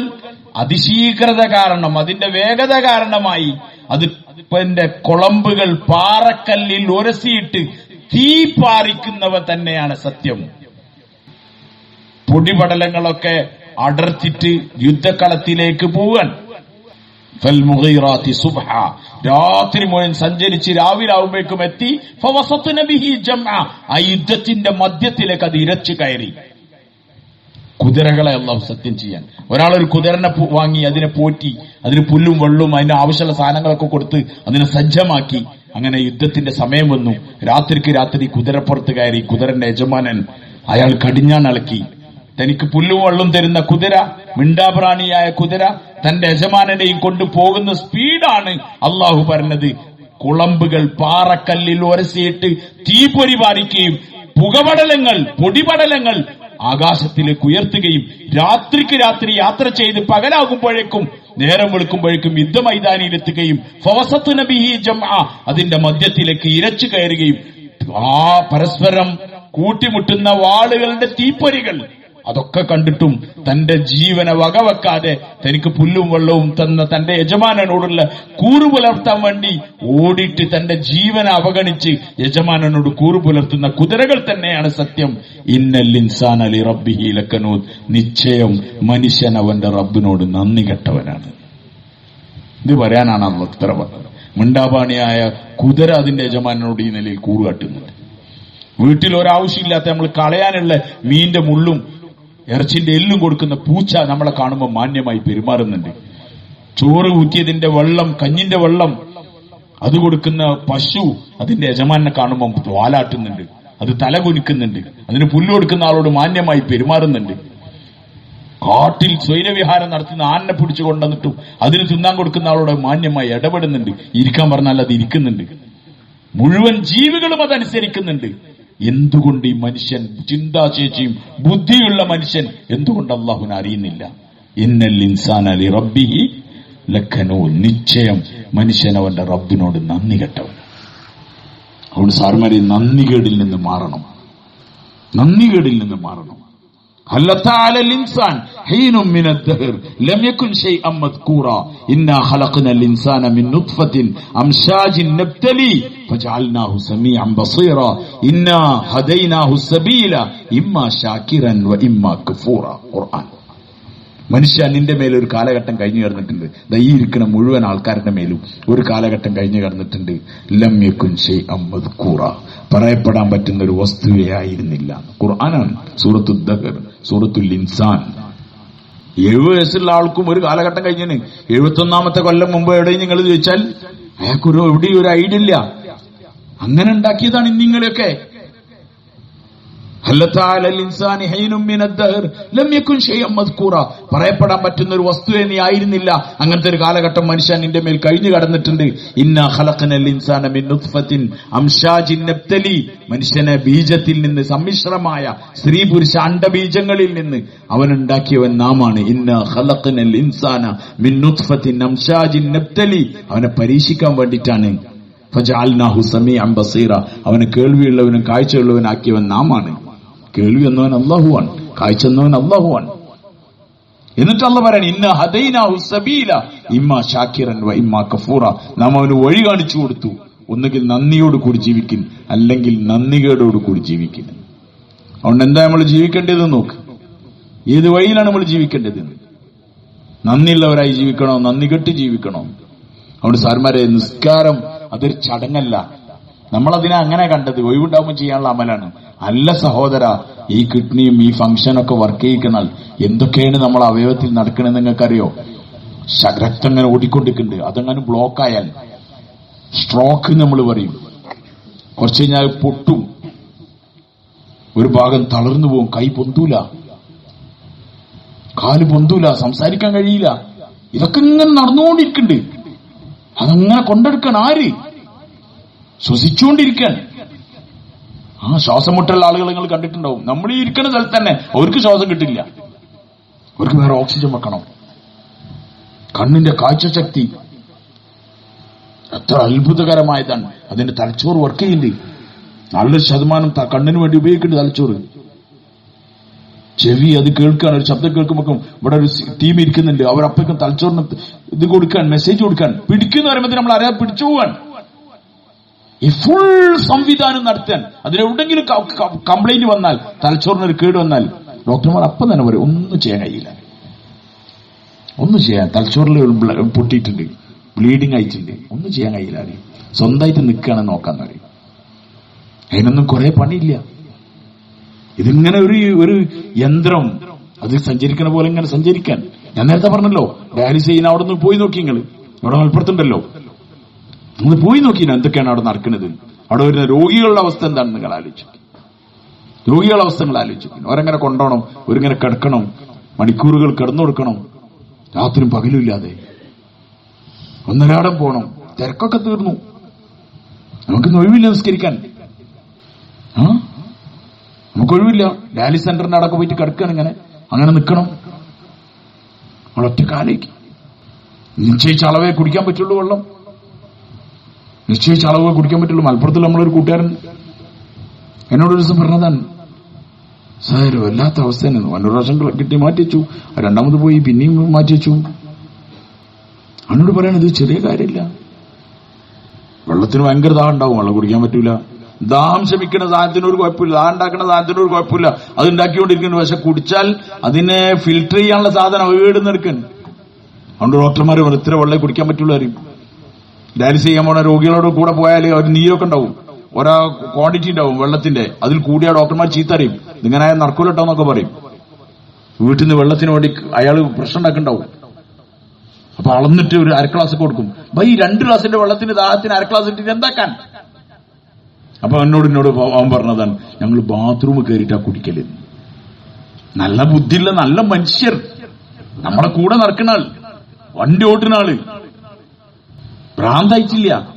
Speaker 2: അതിശീഘ്രത കാരണം അതിന്റെ വേഗത കാരണമായി അത് അതിന്റെ കുളമ്പുകൾ പാറക്കല്ലിൽ ഉരസിയിട്ട് തീ പാറിക്കുന്നവ തന്നെയാണ് സത്യം. പൊടിപടലങ്ങളൊക്കെ അടർത്തിട്ട് യുദ്ധക്കളത്തിലേക്ക് പോവാൻ. സുബഹ. രാത്രി മുഴുവൻ സഞ്ചരിച്ച് രാവിലെ ആവുമ്പോഴേക്കും എത്തി. ആ യുദ്ധത്തിന്റെ മധ്യത്തിലേക്ക് അത് ഇരച്ചു കയറി. കുതിരകളെ അള്ളാഹു സത്യം ചെയ്യാൻ. ഒരാളൊരു കുതിരനെ പു- വാങ്ങി അതിനെ പോറ്റി അതിന് പുല്ലും വെള്ളും അതിന് ആവശ്യമുള്ള സാധനങ്ങളൊക്കെ കൊടുത്ത് അതിനെ സജ്ജമാക്കി. അങ്ങനെ യുദ്ധത്തിന്റെ സമയം വന്നു. രാത്രിക്ക് രാത്രി കുതിരപ്പുറത്ത് കയറി കുതിരന്റെ യജമാനൻ അയാൾ കടിഞ്ഞാണിളക്കി തനിക്ക് പുല്ലും വെള്ളം തരുന്ന കുതിര മിണ്ടാപ്രാണിയായ കുതിര തന്റെ യജമാനനെയും കൊണ്ടുപോകുന്ന സ്പീഡാണ് അള്ളാഹു പറഞ്ഞത്. കുളമ്പുകൾ പാറക്കല്ലിൽ ഉരസിയിട്ട് തീ പൊരിപാലിക്കുകയും പുകപടലങ്ങൾ പൊടിപടലങ്ങൾ ആകാശത്തിലേക്ക് ഉയർത്തുകയും രാത്രിക്ക് രാത്രി യാത്ര ചെയ്ത് പകലാകുമ്പോഴേക്കും നേരം വെളുക്കുമ്പോഴേക്കും യുദ്ധമൈതാനിയിലെത്തുകയും ഫവസത്ത് നബിഹി ജംഅ അതിന്റെ മധ്യത്തിലേക്ക് ഇരച്ചു കയറുകയും ആ പരസ്പരം കൂട്ടിമുട്ടുന്ന വാളുകളുടെ തീപ്പൊരികൾ അതൊക്കെ കണ്ടിട്ടും തന്റെ ജീവനെ വകവെക്കാതെ തനിക്ക് പുല്ലും വെള്ളവും തന്ന തന്റെ യജമാനനോടുള്ള കൂറു പുലർത്താൻ വേണ്ടി ഓടിയിട്ട് തന്റെ ജീവനെ അവഗണിച്ച് യജമാനനോട് കൂറു പുലർത്തുന്ന കുതിരകൾ തന്നെയാണ് സത്യം. ഇന്നൽ ഇൻസാൻ അലി റബ്ബിഹി ലക്കനൂദ്. നിശ്ചയം മനുഷ്യൻ അവന്റെ റബ്ബിനോട് നന്ദി കെട്ടവനാണ്. ഇത് പറയാനാണ് അന്ന് ഉത്തര പറഞ്ഞത് മിണ്ടാപാണിയായ കുതിര അതിന്റെ യജമാനോട് ഈ നിലയിൽ കൂറുകാട്ടുന്നുണ്ട് വീട്ടിൽ ഒരാവശ്യമില്ലാത്ത നമ്മൾ കളയാനുള്ള മീന്റെ മുള്ളും ഇറച്ചിന്റെ എല്ലും കൊടുക്കുന്ന പൂച്ച നമ്മളെ കാണുമ്പോൾ മാന്യമായി പെരുമാറുന്നുണ്ട്. ചോറ് ഊറ്റിയതിന്റെ വെള്ളം കഞ്ഞിന്റെ വെള്ളം അത് കൊടുക്കുന്ന പശു അതിന്റെ യജമാനെ കാണുമ്പോൾ വാലാട്ടുന്നുണ്ട്. അത് തല കുനിക്കുന്നുണ്ട് അതിന് പുല്ല് കൊടുക്കുന്ന ആളോട് മാന്യമായി പെരുമാറുന്നുണ്ട്. കാട്ടിൽ സ്വൈരവിഹാരം നടത്തുന്ന ആനെ പിടിച്ചു കൊണ്ടുവന്നിട്ടും അതിന് തിന്നാൻ കൊടുക്കുന്ന ആളോട് മാന്യമായി ഇടപെടുന്നുണ്ട്. ഇരിക്കാൻ പറഞ്ഞാൽ അത് ഇരിക്കുന്നുണ്ട്. മുഴുവൻ ജീവികളും അതനുസരിക്കുന്നുണ്ട്. എന്തുകൊണ്ട് ഈ മനുഷ്യൻ ചിന്താശേഷിയും ബുദ്ധിയുള്ള മനുഷ്യൻ എന്തുകൊണ്ട് അള്ളാഹുവിനെ അറിയുന്നില്ല? ഇന്നൽ ഇൻസാൻ അലി റബ്ബിഹി ലഖനോ. നിശ്ചയം മനുഷ്യൻ അവന്റെ റബ്ബിനോട് നന്ദി കെട്ടവൻ. അതുകൊണ്ട് സാർമാരെ നന്ദികേടിൽ നിന്ന് മാറണം. നന്ദികേടിൽ നിന്ന് മാറണം. هل على الإنسان حين من الدهر؟ لم يكن شيئا مذكورا. إنا خلقنا الإنسان من نطفة أمشاج نبتلي فجعلناه سميعا بصيرا. إنا هديناه السبيل إما شاكرا وإما كفورا. قرآن. മനുഷ്യ നിന്റെ മേലെ ഒരു കാലഘട്ടം കഴിഞ്ഞു കിടന്നിട്ടുണ്ട് ദൈ ഇരിക്കുന്ന മുഴുവൻ ആൾക്കാരുടെ മേലും ഒരു കാലഘട്ടം കഴിഞ്ഞു കിടന്നിട്ടുണ്ട് ലമ്യക്കുൻ ഷെയ് അമ്മദ് കൂറ പറയപ്പെടാൻ പറ്റുന്ന ഒരു വസ്തുവേ ആയിരുന്നില്ല. ഖുർആനാണ് സൂറത്തു ദഹർ സൂറത്തുൽ ഇൻസാൻ. എഴുപത് വയസ്സുള്ള ആൾക്കും ഒരു കാലഘട്ടം കഴിഞ്ഞിന്. എഴുപത്തൊന്നാമത്തെ കൊല്ലം മുമ്പ് എവിടെയും നിങ്ങൾ ചോദിച്ചാൽ? അയാൾക്കൊരു എവിടെയും ഒരു ഐഡിയ ഇല്ല. അങ്ങനെ ഉണ്ടാക്കിയതാണ് ഇന്നിങ്ങളെയൊക്കെ പറയപ്പെടാൻ പറ്റുന്ന ഒരു വസ്തുവെ നീ ആയിരുന്നില്ല. അങ്ങനത്തെ ഒരു കാലഘട്ടം മനുഷ്യൻ നിന്റെ മേൽ കഴിഞ്ഞു കടന്നിട്ടുണ്ട്. ഇന്ന ഖലഖനൽ ഇൻസാന മിൻ നുത്ഫത്തിൻ മനുഷ്യനെ ബീജത്തിൽ നിന്ന് സമ്മിശ്രമായ സ്ത്രീ പുരുഷ അണ്ടബീജങ്ങളിൽ നിന്ന് അവൻ ഉണ്ടാക്കിയവൻ നാമാണ്. ഇന്ന ഖലഖനൽ ഇൻസാന മിൻ അംഷാജിൻ നെപ്തലി അവനെ പരീക്ഷിക്കാൻ വേണ്ടിയിട്ടാണ്. ഫജാൽനാഹു സമീഅൻ ബസീറ. അവനെ കേൾവിയുള്ളവനും കാഴ്ചയുള്ളവനാക്കിയവൻ നാമാണ്. കേൾവി എന്നവൻ അള്ളാഹുവാൻ കാഴ്ച എന്നവൻ അള്ളാഹുവാൻ എന്നിട്ട് അല്ല പറയാൻ ഇന്ന സബീല ഇമ്മ വ ഇമ്മ കഫൂറ. നാം അവന് വഴി കാണിച്ചു കൊടുത്തു. ഒന്നുകിൽ നന്ദിയോട് കൂടി ജീവിക്കും അല്ലെങ്കിൽ നന്ദികേടോട് കൂടി ജീവിക്കും അതുകൊണ്ട് എന്താ നമ്മൾ ജീവിക്കേണ്ടത് നോക്ക്. ഏത് വഴിയിലാണ് നമ്മൾ ജീവിക്കേണ്ടത്? നന്ദിയുള്ളവരായി ജീവിക്കണോ? നന്ദി കെട്ട് ജീവിക്കണോ? അതുകൊണ്ട് സാർമാരെ നിസ്കാരം അതൊരു ചടങ്ങല്ല. നമ്മളതിനെ അങ്ങനെ കണ്ടത് ഒഴിവുണ്ടാവുമ്പോൾ ചെയ്യാനുള്ള അമലാണ്. അല്ല സഹോദര ഈ കിഡ്നിയും ഈ ഫംഗ്ഷനൊക്കെ വർക്ക് ചെയ്യിക്കുന്നാൽ എന്തൊക്കെയാണ് നമ്മൾ അവയവത്തിൽ നടക്കണമെന്ന് നിങ്ങൾക്കറിയോ? രക്തം ഇങ്ങനെ ഓടിക്കൊണ്ടിരിക്കുന്നുണ്ട്. അതങ്ങനെ ബ്ലോക്ക് ആയാൽ സ്ട്രോക്ക് നമ്മൾ പറയും. കുറച്ച് കഴിഞ്ഞാൽ പൊട്ടും. ഒരു ഭാഗം തളർന്നു പോകും കൈ പൊന്തൂല. കാൽ പൊന്തൂല. സംസാരിക്കാൻ കഴിയില്ല. ഇതൊക്കെ ഇങ്ങനെ നടന്നുകൊണ്ടിരിക്കുന്നുണ്ട്. അതങ്ങനെ കൊണ്ടെടുക്കണം ആര്? ശ്വസിച്ചുകൊണ്ടിരിക്കാൻ ആ ശ്വാസം മുട്ടുള്ള ആളുകൾ നിങ്ങൾ കണ്ടിട്ടുണ്ടാവും. നമ്മൾ ഈ ഇരിക്കുന്ന സ്ഥലത്ത് തന്നെ അവർക്ക് ശ്വാസം കിട്ടില്ല. അവർക്ക് വേറെ ഓക്സിജൻ വെക്കണം. കണ്ണിന്റെ കാഴ്ചശക്തി എത്ര അത്ഭുതകരമായതാണ്. അതിന്റെ തലച്ചോറ് വർക്ക് ചെയ്യുന്നുണ്ട് നല്ലൊരു ശതമാനം കണ്ണിന് വേണ്ടി ഉപയോഗിക്കുന്നുണ്ട് തലച്ചോറ്. ചെവി അത് കേൾക്കാൻ ഒരു ശബ്ദം കേൾക്കുമ്പോൾ ഇവിടെ ഒരു ടീം ഇരിക്കുന്നുണ്ട്. അവരപ്പോഴേക്കും തലച്ചോറിന് ഇത് കൊടുക്കാൻ മെസ്സേജ് കൊടുക്കാൻ പിടിക്കുന്ന പറയുമ്പോൾ നമ്മൾ അറിയാതെ പിടിച്ചു പോവാൻ ഈ ഫുൾ സംവിധാനം നടത്താൻ. അതിനെവിടെങ്കിലും കംപ്ലൈന്റ് വന്നാൽ തലച്ചോറിന് ഒരു കേട് വന്നാൽ ഡോക്ടർമാർ അപ്പം തന്നെ പറയും ഒന്നും ചെയ്യാൻ കഴിയില്ല. ഒന്നും ചെയ്യാൻ തലച്ചോറിൽ പൊട്ടിയിട്ടുണ്ട് ബ്ലീഡിങ് ആയിട്ടുണ്ട്. ഒന്നും ചെയ്യാൻ കഴിയില്ല അറിയും സ്വന്തമായിട്ട് നിൽക്കുകയാണെന്ന് നോക്കാന്ന് പറയും. അതിനൊന്നും കുറെ പണിയില്ല. ഇതിങ്ങനെ ഒരു ഒരു യന്ത്രം അത് സഞ്ചരിക്കണ പോലെ ഇങ്ങനെ സഞ്ചരിക്കാൻ. ഞാൻ നേരത്തെ പറഞ്ഞല്ലോ ഡയാലിസ് ചെയ്യുന്ന അവിടെ നിന്ന് പോയി നോക്കി നിങ്ങൾ ഇവിടെ മലപ്പുറത്തുണ്ടല്ലോ. നിങ്ങൾ പോയി നോക്കി എന്തൊക്കെയാണ് അവിടെ നടക്കുന്നത്. അവിടെ വരുന്ന രോഗികളുടെ അവസ്ഥ എന്താണെന്ന് നിങ്ങൾ ആലോചിച്ചു രോഗികളുടെ അവസ്ഥ നിങ്ങൾ ആലോചിച്ചു അവരെങ്ങനെ കൊണ്ടോണം? ഒരിങ്ങനെ കിടക്കണം. മണിക്കൂറുകൾ കിടന്നു കൊടുക്കണം. രാത്രിയും പകലും ഇല്ലാതെ. ഒന്നരാടം പോണം. തിരക്കൊക്കെ തീർന്നു. നമുക്ക് ഒഴിവില്ല നിസ്കരിക്കാൻ. ആ? നമുക്ക് ഒഴിവില്ല. ഡയാലിസ് സെന്ററിന്റെ അടക്കം പോയിട്ട് കിടക്കുകയാണ് ഇങ്ങനെ. അങ്ങനെ നിൽക്കണം. ഒറ്റ കാലേക്ക് നിശ്ചയിച്ച അളവേ കുടിക്കാൻ പറ്റുള്ളൂ വെള്ളം. നിശ്ചയിച്ച അളവ് കുടിക്കാൻ പറ്റുള്ളൂ. മലപ്പുറത്തിൽ നമ്മളൊരു കൂട്ടുകാരൻ എന്നോടൊരു ദിവസം പറഞ്ഞതാണ് സാർ വല്ലാത്ത തന്നെ വന്നൊരു പ്രാവശ്യം കിട്ടി മാറ്റി വെച്ചു രണ്ടാമത് പോയി പിന്നെയും മാറ്റി വെച്ചു അവനോട് പറയണത് ചെറിയ കാര്യമില്ല. വെള്ളത്തിന് ഭയങ്കര ദാഹം ഉണ്ടാവും. വെള്ളം കുടിക്കാൻ പറ്റൂല. ദാഹം ശമിക്കുന്ന സാധനത്തിന് ഒരു കുഴപ്പമില്ല. ദാഹം ഉണ്ടാക്കുന്ന സാധനത്തിന് ഒരു കുഴപ്പമില്ല. അത് ഉണ്ടാക്കിക്കൊണ്ടിരിക്കുന്നു. പക്ഷെ കുടിച്ചാൽ അതിനെ ഫിൽട്ടർ ചെയ്യാനുള്ള സാധനം വീടുന്നെടുക്കാൻ അതുകൊണ്ട് ഡോക്ടർമാർ ഇത്ര വെള്ളം കുടിക്കാൻ പറ്റുള്ളൂ ഡയാലിസ് ചെയ്യാൻ പോണ രോഗികളോട് കൂടെ പോയാൽ അവർ നീരൊക്കെ ഉണ്ടാവും. ഓരോ ക്വാണ്ടിറ്റി ഉണ്ടാവും വെള്ളത്തിന്റെ. അതിൽ കൂടിയ ഡോക്ടർമാർ ചീത്ത അറിയും ഇതിങ്ങനെ നടക്കൂലട്ടോ എന്നൊക്കെ പറയും. വീട്ടിൽ നിന്ന് വെള്ളത്തിന് വേണ്ടി അയാൾ പ്രശ്നം ഉണ്ടാക്കുന്നുണ്ടാവും അപ്പൊ അളന്നിട്ട് ഒരു അര ക്ലാസ് കൊടുക്കും. ബൈ രണ്ട് ഗ്ലാസിന്റെ വെള്ളത്തിന് ദാഹത്തിന് അര ക്ലാസ് ഇട്ടിട്ട് എന്താക്കാൻ? അപ്പൊ എന്നോട് എന്നോട് അവൻ പറഞ്ഞതാണ് ഞങ്ങൾ ബാത്റൂം കയറിയിട്ടാ കുടിക്കൽ. നല്ല ബുദ്ധിയുള്ള നല്ല മനുഷ്യർ. നമ്മളെ കൂടെ നടക്കുന്ന ആൾ വണ്ടി ഓട്ടുന്ന ആൾ. ഭ്രാന്തായിട്ടില്ല.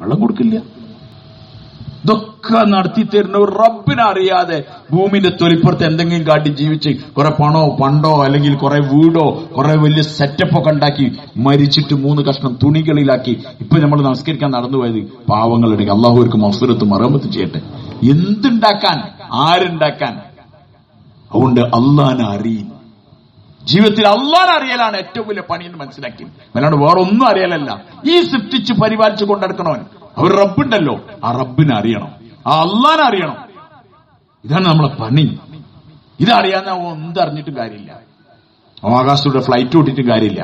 Speaker 2: വെള്ളം കൊടുക്കില്ല. ഇതൊക്കെ നടത്തി തരുന്ന ഒരു റബ്ബിനറിയാതെ ഭൂമിന്റെ തൊലിപ്പുറത്ത് എന്തെങ്കിലും കാട്ടി ജീവിച്ച് കുറെ പണോ പണ്ടോ അല്ലെങ്കിൽ കുറെ വീടോ കുറെ വലിയ സെറ്റപ്പ് ഒക്കെ ഉണ്ടാക്കി മരിച്ചിട്ട് മൂന്ന് കഷ്ണം തുണികളിലാക്കി ഇപ്പൊ നമ്മൾ നമസ്കരിക്കാൻ നടന്നു പോയത് പാവങ്ങളുടെ അള്ളാഹുർക്ക് മസുരത്ത് മറമത്ത് ചെയ്യട്ടെ. എന്തുണ്ടാക്കാൻ? ആരുണ്ടാക്കാൻ? അതുകൊണ്ട് അള്ളാനെ അറിയും ജീവിതത്തിൽ അള്ളാൻ അറിയലാണ് ഏറ്റവും വലിയ പണി എന്ന് മനസ്സിലാക്കി. അല്ലാണ്ട് വേറെ ഒന്നും അറിയലല്ല. ഈ സൃഷ്ടിച്ച് പരിപാലിച്ചു കൊണ്ടെടുക്കണവൻ. അവർ റബ്ബുണ്ടല്ലോ. ആ റബ്ബിനെ അറിയണം. ആ അള്ളാൻ അറിയണം. ഇതാണ് നമ്മളെ പണി. ഇതറിയാൻ അവൻ അറിഞ്ഞിട്ടും കാര്യമില്ല. അവൻ ഫ്ലൈറ്റ് ഓട്ടിട്ടും കാര്യമില്ല.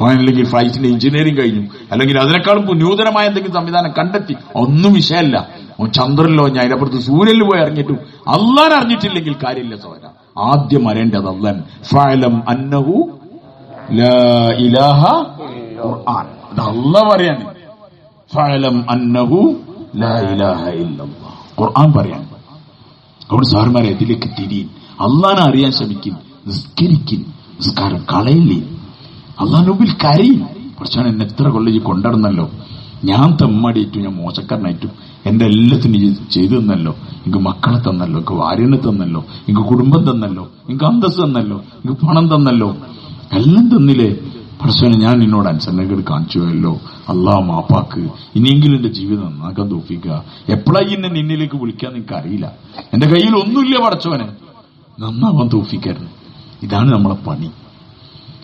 Speaker 2: അവനല്ലെങ്കിൽ ഫ്ലൈറ്റിന്റെ എഞ്ചിനീയറിംഗ് കഴിഞ്ഞു. അല്ലെങ്കിൽ അതിനേക്കാളും നൂതനമായ എന്തെങ്കിലും സംവിധാനം കണ്ടെത്തി. ഒന്നും വിഷയമല്ല. ചന്ദ്രനിലോ ഞാൻ അതിനപ്പുറത്ത് സൂര്യനിൽ പോയി അറിഞ്ഞിട്ടും അള്ളാൻ അറിഞ്ഞിട്ടില്ലെങ്കിൽ കാര്യമില്ല സോര ആദ്യം അറിയേണ്ടത് അല്ലൻ ഫലം അന്നഹു ഇലാഹ ഖുർആൻ. അത് അല്ല പറയാണ്. ഫലം അന്നഹു ഇലാഹ ഖുർആൻ പറയാണ്. അവിടെ സാറുമാരെ ഇതിലേക്ക് തിരിയും. അള്ളാനെ അറിയാൻ ശ്രമിക്കും. നിസ്കരിക്കും. നിസ്കാരം കളയില്ലേ? അള്ളാഹുബിൽ കരയും. കുറച്ചാണ് എന്നെ എത്ര കൊല്ലം കൊണ്ടിടുന്നല്ലോ ഞാൻ തെമ്മടിയിട്ടും ഞാൻ മോശക്കാരനായിട്ടും എന്റെ എല്ലാത്തിനും ചെയ്തു തന്നല്ലോ. എനിക്ക് മക്കളെ തന്നല്ലോ എനിക്ക് വാര്യനെ തന്നല്ലോ എനിക്ക് കുടുംബം തന്നല്ലോ എനിക്ക് അന്തസ് തന്നല്ലോ എനിക്ക് പണം തന്നല്ലോ. എല്ലാം തന്നില്ലേ? പ്രശ്നം ഞാൻ നിന്നോട് അനുസരണക്കേട് കാണിച്ചു പോയല്ലോ അള്ളാഹ് മാപ്പാക്ക്. ഇനിയെങ്കിലും എന്റെ ജീവിതം നന്നാക്കാൻ തോപ്പിക്കുക എപ്പോഴായി എന്നെ നിന്നിലേക്ക് വിളിക്കാൻ നിനക്ക് അറിയില്ല? എന്റെ കയ്യിൽ ഒന്നുമില്ല പടച്ചവനെ നന്നാവാൻ തോപ്പിക്കായിരുന്നു ഇതാണ് നമ്മളെ പണി.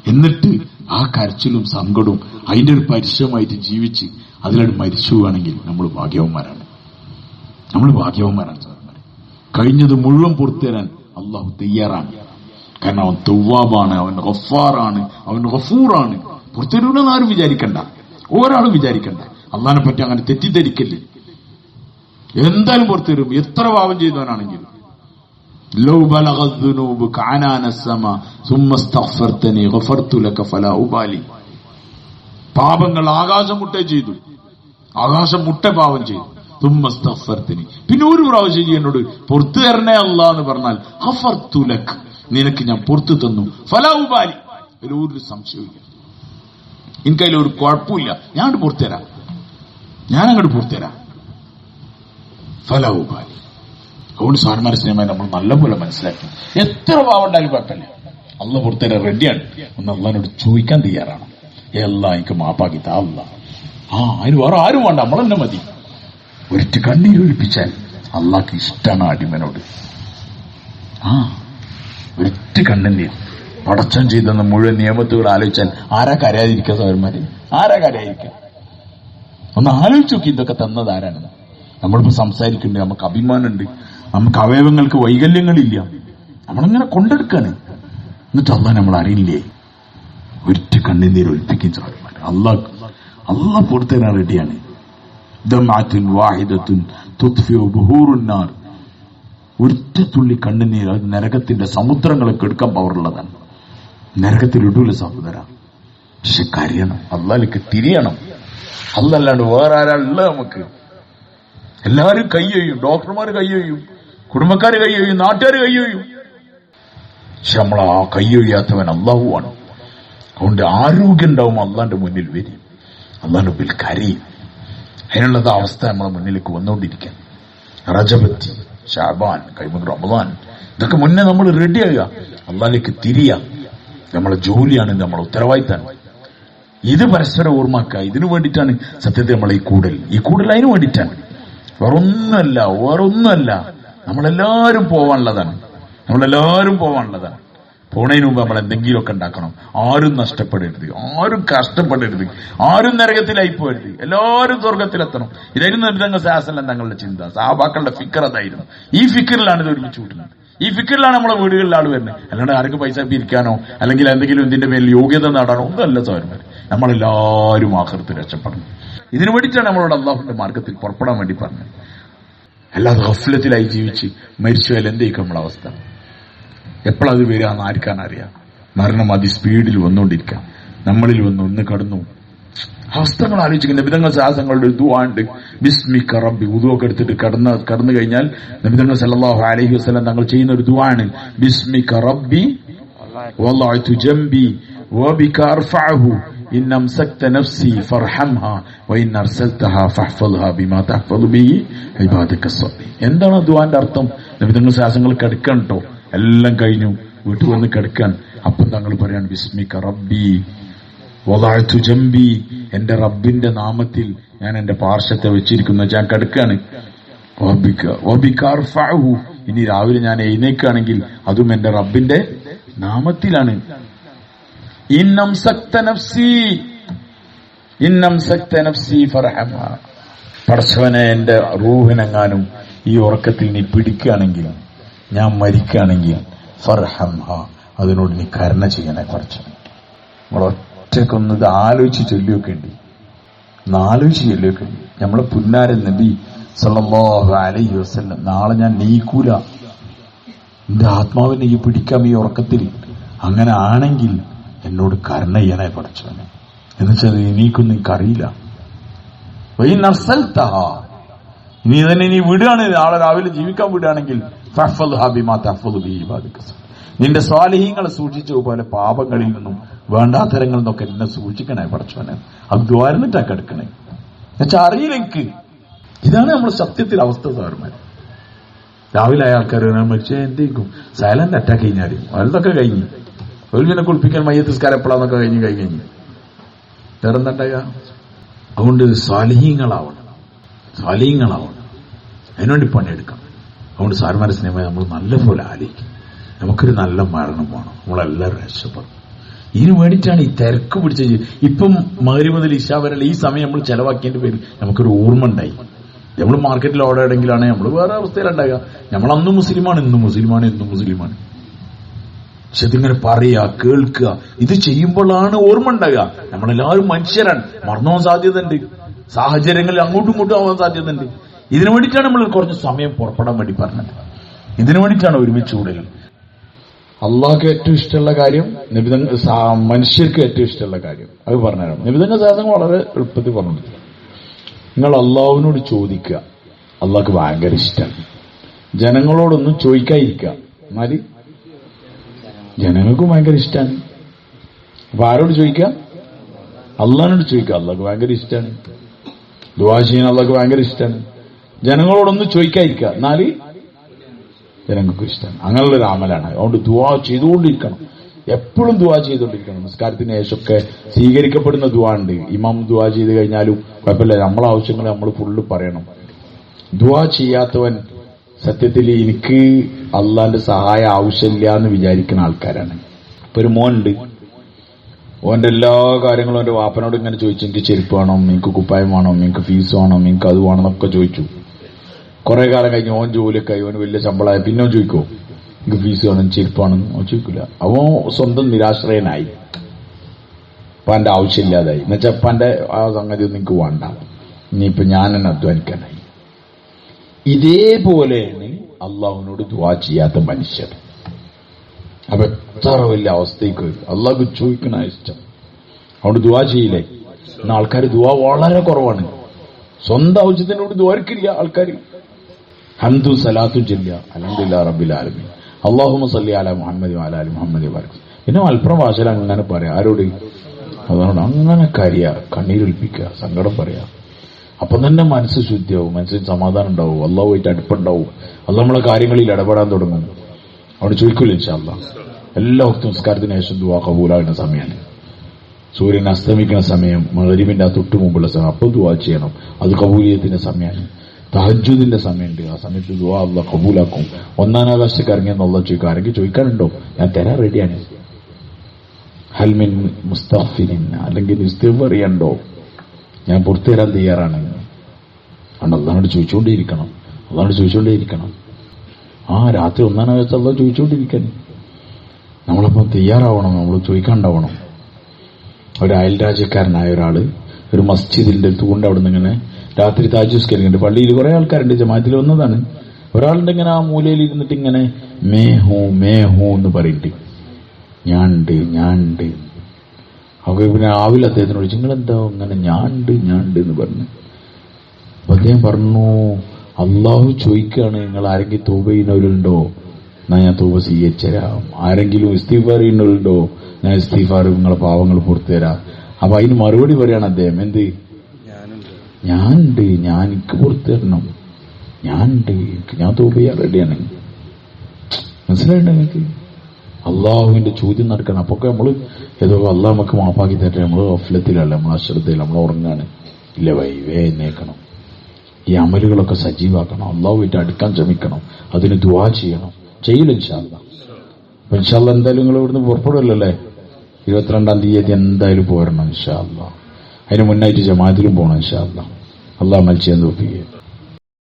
Speaker 2: എന്നിട്ട് ആ കരച്ചിലും സങ്കടവും അതിന്റെ ഒരു പരിശ്രമമായിട്ട് ജീവിച്ച് അതിലങ്ങോട്ട് മരിച്ചു നമ്മൾ ഭാഗ്യവന്മാരാണ്. നമ്മൾ ഭാഗ്യവന്മാരാണ് സാറന്മാർ കഴിഞ്ഞത് മുഴുവൻ പുറത്തു തരാൻ അള്ളാഹു തയ്യാറാണ്. കാരണം അവൻ തൊവ്വാബാണ് അവൻ ഗഫാറാണ് അവൻ ഗഫൂറാണ്. പുറത്തരൂലെന്ന് ആരും വിചാരിക്കണ്ട. ഒരാളും വിചാരിക്കണ്ട. അള്ളഹാനെ പറ്റി അങ്ങനെ തെറ്റിദ്ധരിക്കല്ലേ? എന്തായാലും പുറത്തുവരും എത്ര പാപം ചെയ്തവനാണെങ്കിലും. പാപങ്ങൾ ആകാശം മുട്ടേ ചെയ്തു. ആകാശം മുട്ട പാവം ചെയ്തു. തുമ്മസ്തഫർത്തിന് പിന്നെ ഒരു പ്രാവശ്യം എന്നോട് പുറത്തു തരണേ അല്ല എന്ന് പറഞ്ഞാൽ അഫർ തുലക്ക് നിനക്ക് ഞാൻ പുറത്തു തന്നു. അതിൽ ഒരു സംശയമില്ല എനിക്കതിൽ ഒരു കുഴപ്പമില്ല ഞാൻ അങ്ങോട്ട് പുറത്തു തരാം. ഞാൻ അങ്ങോട്ട് പുറത്തു തരാം. ഫലാഉബാലി അതുകൊണ്ട് സാർമാരെ സിനിമ നമ്മൾ നല്ലപോലെ മനസ്സിലാക്കി. എത്ര പാവണ്ടായാലും കുഴപ്പമില്ല. അള്ള പുറത്തുതരാൻ റെഡിയാണ് ഒന്ന് അള്ളഹാനോട് ചോദിക്കാൻ തയ്യാറാണ്. എല്ലാം എനിക്ക് മാപ്പാക്കി താ താവില്ല ആ അതിന് വേറെ ആരും വേണ്ട നമ്മൾ തന്നെ മതി. ഒരിറ്റ് കണ്ണീരൊഴിപ്പിച്ചാൽ അള്ളാഹ്ക്ക് ഇഷ്ടമാണ് അടിമനോട്. ആ ഒരിറ്റ് കണ്ണീർ പടച്ചം ചെയ്തെന്ന മുഴുവൻ നിയമത്തുകൾ ആലോചിച്ചാൽ ആരാ കരയാതിരിക്കുക സൗരന്മാര് ആരാ കരയാതിരിക്കുക? ഒന്ന് ആലോചിച്ച് നോക്കി ഇതൊക്കെ തന്നത് ആരാണ് നമ്മളിപ്പോ സംസാരിക്കുന്നുണ്ട് നമുക്ക് അഭിമാനമുണ്ട് നമുക്ക് അവയവങ്ങൾക്ക് വൈകല്യങ്ങളില്ല. നമ്മളിങ്ങനെ കൊണ്ടെടുക്കാണ്? എന്നിട്ട് അള്ളാഹ് നമ്മൾ അറിയില്ലേ? ഒരിറ്റ് കണ്ണുനീർ ഒഴിപ്പിക്കും സാറന്മാർ അല്ല അല്ല പൊടുത്തരാൻ റെഡിയാണ്. ബുഹൂറുന്നാർ ഒറ്റ തുള്ളി കണ്ണുനീർ അത് നരകത്തിന്റെ സമുദ്രങ്ങളെ കെടുക്കാൻ പവറുള്ളതാണ്. നരകത്തിൽ ഇടൂല സഹോദര പക്ഷെ കരയണം. അള്ളാലേക്ക് തിരിയണം. അല്ലല്ലാണ്ട് വേറെ ആരാളില്ല നമുക്ക്? എല്ലാവരും കയ്യൊയ്യും ഡോക്ടർമാർ കയ്യൊയ്യും കുടുംബക്കാർ കയ്യൊയ്യും നാട്ടുകാർ കയ്യൊയ്യും പക്ഷെ നമ്മൾ ആ കയ്യൊയ്യാത്തവൻ അള്ളാഹുവാണ്. അതുകൊണ്ട് ആരോഗ്യം ഉണ്ടാവും അള്ളാന്റെ മുന്നിൽ വരും. മുമ്പിൽ കരയും. അതിനുള്ളത് അവസ്ഥ നമ്മളെ മുന്നിലേക്ക് വന്നുകൊണ്ടിരിക്കാൻ റജബത്തി ഷാബാൻ കൈമുഖ് റമദാൻ ഇതൊക്കെ മുന്നേ നമ്മൾ റെഡിയാകുക അള്ളാഹിലേക്ക് തിരിയുക നമ്മളെ ജോലിയാണ് നമ്മളെ ഉത്തരവാദിത്തമാണ് ഇത് പരസ്പരം ഓർമ്മാക്കുക ഇതിനു വേണ്ടിയിട്ടാണ് സത്യത്തെ നമ്മൾ ഈ കൂടൽ. ഈ കൂടൽ അതിനു വേണ്ടിയിട്ടാണ്. വേറൊന്നുമല്ല വേറൊന്നുമല്ല. നമ്മളെല്ലാവരും പോവാനുള്ളതാണ്. നമ്മളെല്ലാവരും പോവാനുള്ളതാണ്. പോണതിന് മുമ്പ് നമ്മൾ എന്തെങ്കിലുമൊക്കെ ഉണ്ടാക്കണം. ആരും നഷ്ടപ്പെടരുത്. ആരും കഷ്ടപ്പെടരുത്. ആരും നരകത്തിലായി പോരുത് എല്ലാവരും സ്വർഗത്തിലെത്തണം ഇതായിരുന്നു നബിതങ്ങൾ ശാസനം തങ്ങളുടെ ചിന്ത. സാബാക്കളുടെ ഫിക്കർ അതായിരുന്നു. ഈ ഫിക്കറിലാണ് ഇത് ഒരുമിച്ച് കൂട്ടുന്നത്. ഈ ഫിക്കറിലാണ് നമ്മളെ വീടുകളിൽ ആൾ വരുന്നത്. അല്ലാണ്ട് ആർക്ക് പൈസ പിരിക്കാനോ അല്ലെങ്കിൽ എന്തെങ്കിലും ഇതിന്റെ മേൽ യോഗ്യത നേടാനോ ഒന്നുമല്ല സൗരന്മാർ നമ്മളെല്ലാവരും ആഹൃത്ത് രക്ഷപ്പെടണം. ഇതിനു വേണ്ടിയിട്ടാണ് നമ്മളോട് അള്ളാഹുന്റെ മാർഗത്തിൽ പുറപ്പെടാൻ വേണ്ടി പറഞ്ഞത്. അല്ലാതെ ഹഫ്ലത്തിലായി ജീവിച്ച് മരിച്ചു എന്തേക്കും നമ്മളെ അവസ്ഥ? എപ്പോഴത് വരിക എന്ന് ആർക്കാൻ അറിയാം? മരണം അതി സ്പീഡിൽ വന്നുകൊണ്ടിരിക്കാം. നമ്മളിൽ വന്ന് ഒന്ന് കടന്നു. അവസ്ഥകൾ ആലോചിക്കുന്ന നിബിധങ്ങൾ സാഹസങ്ങളുടെ ഒരു ദുവാണ്ട് ബിസ്മിക്ക റബ്ബി ഉദുവൊക്കെ എടുത്തിട്ട് കടന്ന് കടന്നു കഴിഞ്ഞാൽ നബിതങ്ങൾ സല്ലല്ലാഹു അലഹി വസ്ലം തങ്ങൾ ചെയ്യുന്ന ഒരു ദുവാണ് ബിസ്മിക്ക റബ്ബി വളഅതു ജംബി വബിക അർഫഅഹു. ഇൻ അംസക്ത നഫ്സി ഫർഹംഹാ വഇൻ അർസൽതഹാ ഫഹ്ഫദ്ഹാ ബിമാ തഹ്ഫദു ബിഹി ഇബാദക സ്വാലി എന്താണ് ദുആന്റെ അർത്ഥം? നബിതങ്ങൾ സാഹസങ്ങൾ കിടക്കണം കേട്ടോ എല്ലാം കഴിഞ്ഞു. വീട്ടിൽ വന്ന് കിടക്കാൻ. അപ്പം തങ്ങൾ പറയാണ് വിസ്മിക്ക റബ്ബി വലാഴ്ത്തു ജംബി. എന്റെ റബ്ബിന്റെ നാമത്തിൽ ഞാൻ എന്റെ പാർശ്വത്തെ വെച്ചിരിക്കുന്ന. ഞാൻ കിടക്കാണ്. ഇനി രാവിലെ ഞാൻ എഴുന്നേക്കാണെങ്കിൽ അതും എന്റെ റബ്ബിന്റെ നാമത്തിലാണ്. ഇന്നം സക്ത നഫ്സി സക്ത നഫ്സി ഫർഹമ. എന്റെ റൂഹിനെങ്ങാനും ഈ ഉറക്കത്തിൽ നീ പിടിക്കുകയാണെങ്കിൽ ഞാൻ മരിക്കുകയാണെങ്കിൽ ഫർഹംഹ അതിനോട് നീ കരുണ ചെയ്യണെ കുറച്ച്. നമ്മളൊറ്റക്കൊന്ന് ഇത് ആലോചിച്ച് ചൊല്ലിയൊക്കെ ഉണ്ട് ഒന്ന് ആലോചിച്ച് ചൊല്ലിയൊക്കെ. ഉണ്ട് നമ്മളെ പുന്നാരൻ നബി അലൈഹി വസല്ലം നാളെ ഞാൻ നീക്കൂല. എന്റെ ആത്മാവിനെ ഈ പിടിക്കാം ഈ ഉറക്കത്തിൽ. അങ്ങനെ ആണെങ്കിൽ എന്നോട് കരുണ പഠിച്ചവനെ എന്നുവെച്ചാൽ എനിക്കറിയില്ല. അറിയില്ല നർസൽതഹ. ഇനി തന്നെ നീ വിടുകയാണ്. നാളെ രാവിലെ ജീവിക്കാൻ വിടുകയാണെങ്കിൽ നിന്റെ സ്വാലിഹ്യങ്ങൾ സൂക്ഷിച്ച പോലെ പാപങ്ങളിൽ നിന്നും വേണ്ടാത്തരങ്ങളിൽ നിന്നൊക്കെ എന്നെ സൂക്ഷിക്കണേ പഠിച്ചവനെ അത് കെടുക്കണേ. എന്നുവെച്ചാൽ അറിയില്ല എനിക്ക്. ഇതാണ് നമ്മൾ സത്യത്തിൽ അവസ്ഥ സാറുമാർ രാവിലെ ആൾക്കാർ മരിച്ചേ എന്തേക്കും സൈലന്റ് അറ്റാക്ക് കഴിഞ്ഞാൽ വലുതൊക്കെ കഴിഞ്ഞു. ഒരു പിന്നെ കുളിപ്പിക്കാൻ മയ്യത്തിസ്കാരം എപ്പോഴാന്നൊക്കെ കഴിഞ്ഞ് കഴിഞ്ഞ്. വേറെന്താണ്ടാക അതുകൊണ്ട് സ്വാലിഹീങ്ങളാവണം. സ്വാലിഹീങ്ങളാവണം. അതിനുവേണ്ടി പണിയെടുക്കാം അതുകൊണ്ട് സാർമാരുടെ സ്നേഹമായി നമ്മൾ നല്ലപോലെ ആലോചിക്കും. നമുക്കൊരു നല്ല മരണം വേണം. നമ്മളെല്ലാവരും രക്ഷപ്പെടും. ഇതിനു വേണ്ടിയിട്ടാണ് ഈ തിരക്ക് പിടിച്ച ഇപ്പം മകരി മുതൽ ഇഷ ഈ സമയം നമ്മൾ ചെലവാക്കിയതിന്റെ പേരിൽ നമുക്കൊരു ഓർമ്മ ഉണ്ടായി. നമ്മൾ മാർക്കറ്റിൽ ഓടെ ഇടങ്കിലാണ് നമ്മൾ വേറെ അവസ്ഥയിലുണ്ടാകുക നമ്മൾ അന്നും മുസ്ലിമാണ് ഇന്നും മുസ്ലിമാണ് ഇന്നും മുസ്ലിമാണ്. പക്ഷെ ഇതിങ്ങനെ പറയുക കേൾക്കുക ഇത് ചെയ്യുമ്പോഴാണ് ഓർമ്മ ഉണ്ടാകുക നമ്മളെല്ലാവരും മനുഷ്യരാണ്. മറന്നുപോകാൻ സാധ്യതയുണ്ട്. സാഹചര്യങ്ങളിൽ അങ്ങോട്ടും ഇങ്ങോട്ടും ആവാൻ സാധ്യതയുണ്ട്. ഇതിനു വേണ്ടിയിട്ടാണ് നമ്മൾ കുറച്ച് സമയം പുറപ്പെടാൻ വേണ്ടി പറഞ്ഞത്. ഇതിനു വേണ്ടിയിട്ടാണ് ഒരുമിച്ച് കൂടുതൽ അള്ളാഹ്ക്ക് ഏറ്റവും ഇഷ്ടമുള്ള കാര്യം നിബിധ മനുഷ്യർക്ക് ഏറ്റവും ഇഷ്ടമുള്ള കാര്യം. അത് പറഞ്ഞുതരാം. നിബിധങ്ങൾ സാധനം വളരെ എളുപ്പത്തിൽ പറഞ്ഞു നിങ്ങൾ അള്ളാഹുവിനോട് ചോദിക്കുക. അള്ളാഹ്ക്ക് ഭയങ്കര ഇഷ്ടമാണ് ജനങ്ങളോടൊന്നും ചോദിക്കാതിരിക്കുക. എന്നാൽ ജനങ്ങൾക്കും ഭയങ്കര ഇഷ്ടമാണ്. അപ്പൊ ആരോട് ചോദിക്കുക? അള്ളാഹിനോട് ചോദിക്കുക. അള്ളാഹ്ക്ക് ഭയങ്കര ഇഷ്ടമാണ്. ദുവാ ചെയ്യാൻ അള്ളാഹ്ക്ക് ഭയങ്കര ഇഷ്ടമാണ്. ജനങ്ങളോടൊന്നും ചോദിക്കാതിരിക്കുക. എന്നാൽ ജനങ്ങൾക്ക് ഇഷ്ടമാണ് അങ്ങനെയുള്ള ഒരു അമലാണ്. അതുകൊണ്ട് ദുവാ ചെയ്തുകൊണ്ടിരിക്കണം. എപ്പോഴും ദുവാ ചെയ്തുകൊണ്ടിരിക്കണം. നമസ്കാരത്തിന് ശേഷമൊക്കെ സ്വീകരിക്കപ്പെടുന്ന ദുവാ ഉണ്ട്. ഇമാം ദുവാ ചെയ്ത് കഴിഞ്ഞാലും കുഴപ്പമില്ല. നമ്മളെ ആവശ്യങ്ങൾ നമ്മൾ ഫുള്ള് പറയണം. ദുവാ ചെയ്യാത്തവൻ സത്യത്തിൽ എനിക്ക് അള്ളാന്റെ സഹായം ആവശ്യമില്ല എന്ന് വിചാരിക്കുന്ന ആൾക്കാരാണ്. ഇപ്പൊ ഒരു മോനുണ്ട്. ഓന്റെ എല്ലാ കാര്യങ്ങളും ഓന്റെ വാപ്പനോട് ഇങ്ങനെ ചോദിച്ചു. എനിക്ക് ചെരുപ്പ് വേണം എനിക്ക് കുപ്പായം വേണം എനിക്ക് ഫീസ് വേണം എനിക്ക് അത് വേണം എന്നൊക്കെ ചോദിച്ചു. കുറെ കാലം കഴിഞ്ഞ് ഓൻ ജോലിയൊക്കെ ഓന് വലിയ ശമ്പളമായി. പിന്നെ ഓൻ ചോദിക്കോ എനിക്ക് ഫീസ് വേണം ചെരുപ്പാണെന്ന്. ഓൻ ചോദിക്കില്ല. അവൻ സ്വന്തം നിരാശ്രയനായി. ഉപ്പാന്റെ ആവശ്യമില്ലാതായി. എന്നുവെച്ചാൽ ഉപ്പാന്റെ ആ സംഗതി ഒന്നും എനിക്ക് വേണ്ട. ഇനിയിപ്പോ ഞാൻ തന്നെ അധ്വാനിക്കാനായി. ഇതേപോലെയാണ് അള്ളാഹുവിനോട് ദുവാ ചെയ്യാത്ത മനുഷ്യർ. അപ്പൊ എത്ര വലിയ അവസ്ഥയ്ക്ക് അള്ളാഹ് ചോദിക്കണ ഇഷ്ടം. അതുകൊണ്ട് ദുവാ ചെയ്യില്ലേ? ഇന്ന് ആൾക്കാർ ദുവാ വളരെ കുറവാണ്. സ്വന്തം ആവശ്യത്തിനോട് ദ്വാരക്കില്ല ആൾക്കാർ ഹംദു സലാത്തു ചെല്ല അലഹദില്ല റബ്ബിൽ ആലമീൻ. അള്ളാഹുമ സല്ലി അല മുഹമ്മദ് അല മുഹമ്മദ് പിന്നെ മലപ്പുറം ഭാഷയിൽ അങ്ങനെ പറയാം ആരോട്? അതുകൊണ്ട് അങ്ങനെ കരിയ കണ്ണീരൊലിപ്പിക്കുക സങ്കടം പറയാ. അപ്പം തന്നെ മനസ്സ് ശുദ്ധിയാവും മനസ്സിന് സമാധാനം ഉണ്ടാവും അള്ളാഹുമായിട്ട് അടുപ്പുണ്ടാവും. അത് നമ്മളെ കാര്യങ്ങളിൽ ഇടപെടാൻ തുടങ്ങും. അവിടെ ചോദിക്കില്ല ഇൻഷാല്ല എല്ലാ വക്തും നിസ്കാരത്തിന് ശേഷം ദുവാ കബൂലാകുന്ന സമയമാണ്. സൂര്യൻ അസ്തമിക്കുന്ന സമയം മകരിമിന്റെ ആ തൊട്ടു മുമ്പുള്ള സമയം അപ്പോൾ ദുവാ ചെയ്യണം. അത് കബൂലിയത്തിന്റെ സമയമാണ്. തഹജുദിന്റെ സമയമുണ്ട്. ആ സമയത്ത് ദുവാ അല്ല കബൂലാക്കും. ഒന്നാം ആകാശത്തേക്ക് എന്നുള്ള ചോദിക്കും ആരെങ്കിലും ചോദിക്കാനുണ്ടോ? ഞാൻ തരാൻ റെഡിയാണ് ഹൽമിൻ മുസ്താഫിൻ അല്ലെങ്കിൽ ഇസ്തിഗ്ഫാർ അറിയണ്ടോ ഞാൻ പുറത്തു തരാൻ തയ്യാറാണ്. അതുകൊണ്ട് അള്ളഹാനോട് ചോദിച്ചുകൊണ്ടേയിരിക്കണം. അള്ളഹാനോട് ചോദിച്ചുകൊണ്ടേയിരിക്കണം. ആ രാത്രി ഒന്നാം ആകാശത്ത് അള്ളാഹ് ചോദിച്ചുകൊണ്ടിരിക്കാൻ നമ്മളപ്പം തയ്യാറാവണം നമ്മൾ ചോദിക്കാണ്ടാവണം ഒരു അയൽ രാജ്യക്കാരനായ ഒരാൾ ഒരു മസ്ജിദിന്റെ തൂണ്ട് അവിടെ നിന്ന് ഇങ്ങനെ രാത്രി താജുസ്കരിക്കുന്നുണ്ട് പള്ളിയിൽ കുറെ ആൾക്കാരുണ്ട് ജമാത്തിൽ വന്നതാണ്. ഒരാളുണ്ട് ഇങ്ങനെ ആ മൂലയിൽ ഇരുന്നിട്ട് ഇങ്ങനെ മേ ഹൂ മേ ഹൂ എന്ന് പറയുന്നുണ്ട് ഞാനുണ്ട് ഞാനുണ്ട് അപ്പൊ പിന്നെ ആവില്ല അദ്ദേഹത്തിനോട് നിങ്ങൾ എന്താ ഇങ്ങനെ ഞാനുണ്ട് ഞാനുണ്ട് എന്ന് പറഞ്ഞു? അപ്പൊ അദ്ദേഹം പറഞ്ഞു അള്ളാഹു ചോദിക്കുകയാണ് നിങ്ങൾ ആരെങ്കിലും തൂബ ചെയ്യുന്നവരുണ്ടോ? എന്നാ ഞാൻ തൂബ സ്വീകരിച്ചരാം ആരെങ്കിലും ഇസ്തീഫാർ ചെയ്യുന്നവരുണ്ടോ? ഞാൻ ഇസ്തീഫാർ നിങ്ങളെ പാവങ്ങൾ പുറത്തു തരാം അപ്പൊ അതിന് മറുപടി പറയാണ് അദ്ദേഹം എന്ത്? ഞാനുണ്ട് ഞാൻ എനിക്ക് പുറത്തു തരണം ഞാനുണ്ട് എനിക്ക് ഞാൻ ചെയ്യാൻ റെഡിയാണ് മനസ്സിലായിട്ടോ നിങ്ങൾക്ക് അള്ളാഹുവിന്റെ ചോദ്യം നടക്കണം. അപ്പൊ നമ്മൾ ഏതോ അള്ളാഹ് നമുക്ക് മാപ്പാക്കി തരട്ടെ. നമ്മൾ അഫ്ലത്തിലല്ല നമ്മൾ അശ്രദ്ധയിൽ നമ്മൾ ഉറങ്ങാണ്. ഇല്ല വൈ വേനേക്കണം ഈ അമലുകളൊക്കെ സജീവാക്കണം. അള്ളാഹുമായിട്ട് അടുക്കാൻ ശ്രമിക്കണം. അതിന് ദുവാ ചെയ്യണം. ചെയ്യില്ല ഇൻഷാല്ല ഇൻഷാല്ല എന്തായാലും നിങ്ങൾ ഇവിടുന്ന് പുറപ്പെടുമല്ലേ ഇരുപത്തിരണ്ടാം തീയതി എന്തായാലും പോരണം ഇൻഷാല്ല അതിന് മുന്നായിട്ട് ജമാഅത്തിലും പോകണം ഇൻഷാല്ല അള്ളാഹ് മത്സ്യം തോപ്പിക്കുക